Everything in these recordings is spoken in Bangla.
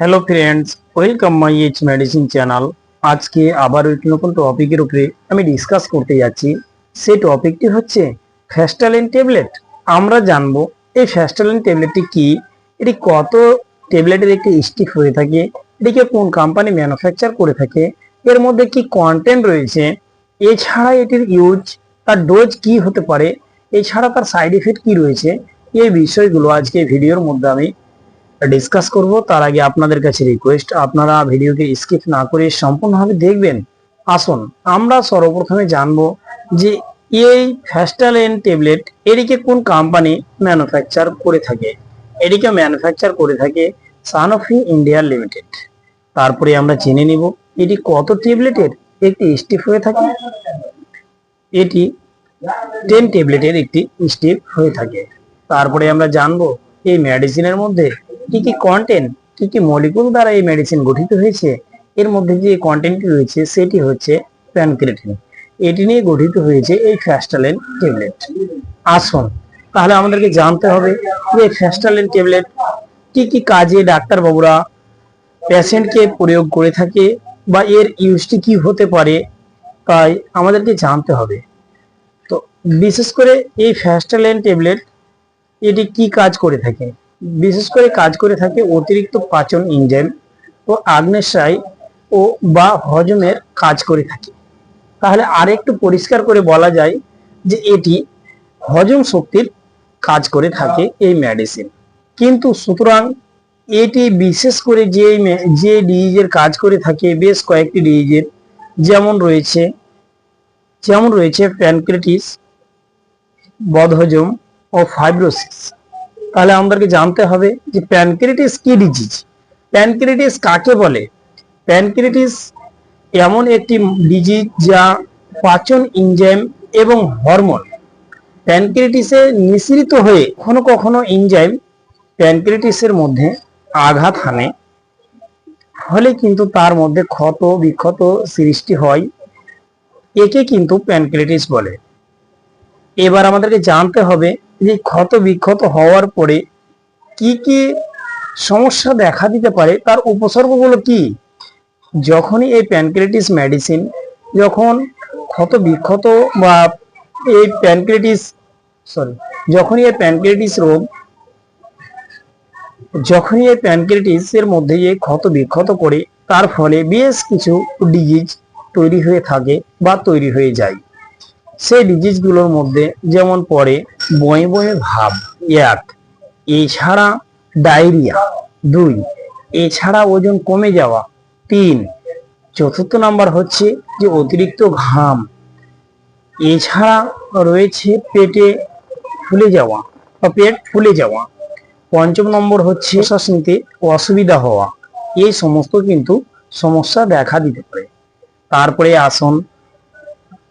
Hello friends welcome my H medicine channel আজকে আবার একটি নতুন টপিকের উপরে আমি ডিসকাস করতে যাচ্ছি। সেই টপিকটি হচ্ছে ফ্যাস্টালিন ট্যাবলেট আমরা জানব এই ফ্যাস্টালিন ট্যাবলেটটি কি? এটি কত ট্যাবলেটের একটি স্টিক হয়ে থাকে? এটিকে কোন কোম্পানি ম্যানুফ্যাকচার করে থাকে? এর মধ্যে কি কন্টেন্ট রয়েছে? এছাড়া এটির ইউজ তার ডোজ কি হতে পারে? এছাড়া তার সাইড এফেক্ট কি রয়েছে? এই বিষয়গুলো আজকে ভিডিওর মধ্যে আমি ডিসকাস করব, তার আগে আপনাদের কাছে রিকোয়েস্ট আপনারা ভিডিওকে স্কিপ না করে সম্পূর্ণভাবে দেখবেন। আসুন, আমরা সর্বপ্রথমে জানব যে এই ফ্যাস্টালেন ট্যাবলেট এটিকে কোন কোম্পানি ম্যানুফ্যাকচার করে থাকে? এটিকে ম্যানুফ্যাকচার করে থাকে সানফি ইন্ডিয়া লিমিটেড তারপরে আমরা জেনে নিব, এটি কত ট্যাবলেটের একটি স্টিপ হয়ে থাকে। এটি টেন ট্যাবলেটের একটি স্টিপ হয়ে থাকে। তারপরে আমরা জানব, এই মেডিসিনের মধ্যে কি কি কন্টেন্ট কি কি মলিকুল দ্বারা এই মেডিসিন গঠিত হয়েছে, এর মধ্যে যে কন্টেন্টটি রয়েছে সেটি হচ্ছে প্যানক্রেটিন এটি নিয়ে গঠিত হয়েছে এই ফ্যাস্টালেন ট্যাবলেট আসুন, তাহলে আমাদেরকে জানতে হবে যে ফ্যাস্টালেন ট্যাবলেট কি কি কাজে ডাক্তার বাবুরা পেশেন্টকে প্রয়োগ করে থাকে বা এর ইউজটি কি হতে পারে, তাই আমাদেরকে জানতে হবে। তো বিশেষ করে এই ফ্যাস্টালেন ট্যাবলেট এটি কি কাজ করে থাকে? বিশেষ করে কাজ করে থাকে অতিরিক্ত পাচন এনজাইম ও আগ্নেয়সায় ও বা হজমের কাজ করে থাকে। তাহলে আরেকটু পরিষ্কার করে বলা যায় যে এটি হজম শক্তির কাজ করে থাকে এই মেডিসিন কিন্তু সুতরাং এটি বিশেষ করে যে যে ডিজিজের কাজ করে থাকে, বেশ কয়েকটি ডিজিজের যেমন রয়েছে যেমন রয়েছে প্যানক্রেটিস বদহজম ও ফাইব্রোসিস তাহলে আমাদেরকে জানতে হবে যে প্যানক্রেটিস কি ডিজিজ প্যানক্রেটিস কাকে বলে? প্যানক্রেটিস এমন একটি ডিজিজ যা পাচন এনজাইম এবং হরমোন প্যানক্রেটিসে নিঃসৃত হয়ে কখনো কখনো এনজাইম প্যানক্রেটিসের মধ্যে আঘাত হানে। ফলে কিন্তু তার মধ্যে ক্ষত বিক্ষত সৃষ্টি হয়। একে কিন্তু প্যানক্রেটিস বলে। এবার আমাদেরকে জানতে হবে যে ক্ষত বিক্ষত হওয়ার পরে কি কি সমস্যা দেখা দিতে পারে তার উপসর্গগুলো কি? যখনই এই প্যানক্রেটিস মেডিসিন যখন ক্ষত বিক্ষত বা এই প্যানক্রেটিস সরি যখনই এই প্যানক্রেটিস রোগ, যখনই এই প্যানক্রেটিসের মধ্যে এই ক্ষত বিক্ষত করে, তার ফলে বেশ কিছু ডিজিজ তৈরি হয়ে থাকে বা তৈরি হয়ে যায়। সেই ডিজিজগুলোর মধ্যে যেমন পড়ে বয়ে বয়ে ভাব। এক, এছাড়া ডায়রিয়া। দুই, এছাড়া ওজন কমে যাওয়া। তিন, চতুর্থ নাম্বার হচ্ছে যে অতিরিক্ত ঘাম। এছাড়া রয়েছে পেটে ফুলে যাওয়া বা পেট ফুলে যাওয়া। পঞ্চম নম্বর হচ্ছে শ্বাস নিতে অসুবিধা হওয়া। এই সমস্ত কিন্তু সমস্যা দেখা দিতে পারে। তারপরে আসুন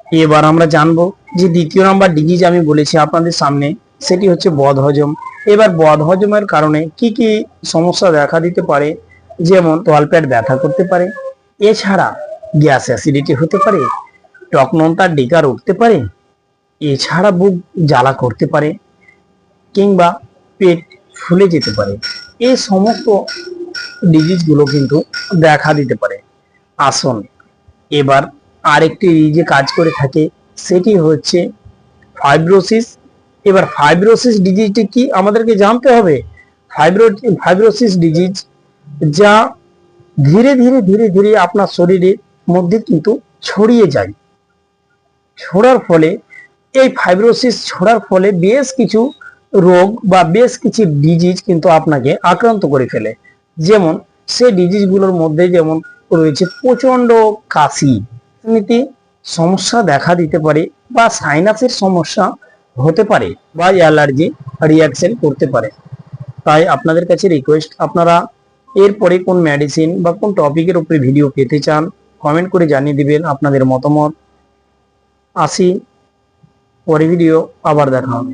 এবার আমরা জানব যে দ্বিতীয় নাম্বার ডিজিজ আমি বলেছি আপনাদের সামনে, সেটি হচ্ছে বদহজম এবার বদহজমের কারণে কি কি সমস্যা দেখা দিতে পারে? যেমন তলপেট ব্যথা করতে পারে, এছাড়া গ্যাস অ্যাসিডিটি হতে পারে, টক ডিকার উঠতে পারে, এছাড়া বুক জ্বালা করতে পারে, কিংবা পেট ফুলে যেতে পারে। এই সমস্ত ডিজিজগুলো কিন্তু দেখা দিতে পারে। আসুন, এবার আরেকটি যে কাজ করে থাকে, সেটি হচ্ছে ফাইব্রোসিস এবার ফাইব্রোসিস ডিজিজটি কি আমাদেরকে জানতে হবে? ফাইব্রো ফাইব্রোসিস ডিজিজ যা ধীরে ধীরে ধীরে ধীরে আপনার শরীরের মধ্যে কিন্তু ছড়িয়ে যায়। ছড়ার ফলে, এই ফাইব্রোসিস ছড়ার ফলে বেশ কিছু রোগ বা বেশ কিছু ডিজিজ কিন্তু আপনাকে আক্রান্ত করে ফেলে। যেমন সেই ডিজিজগুলোর মধ্যে যেমন রয়েছে প্রচণ্ড কাশি। এমনিতে সমস্যা দেখা দিতে পারে বা সাইনাসের সমস্যা হতে পারে বা অ্যালার্জি রিয়াকশন করতে পারে। তাই আপনাদের কাছে রিকোয়েস্ট আপনারা এরপরে কোন মেডিসিন বা কোন টপিকের উপরে ভিডিও পেতে চান কমেন্ট করে জানিয়ে দিবেন আপনাদের মতামত। আসি, পরে ভিডিও আবার দেখা হবে।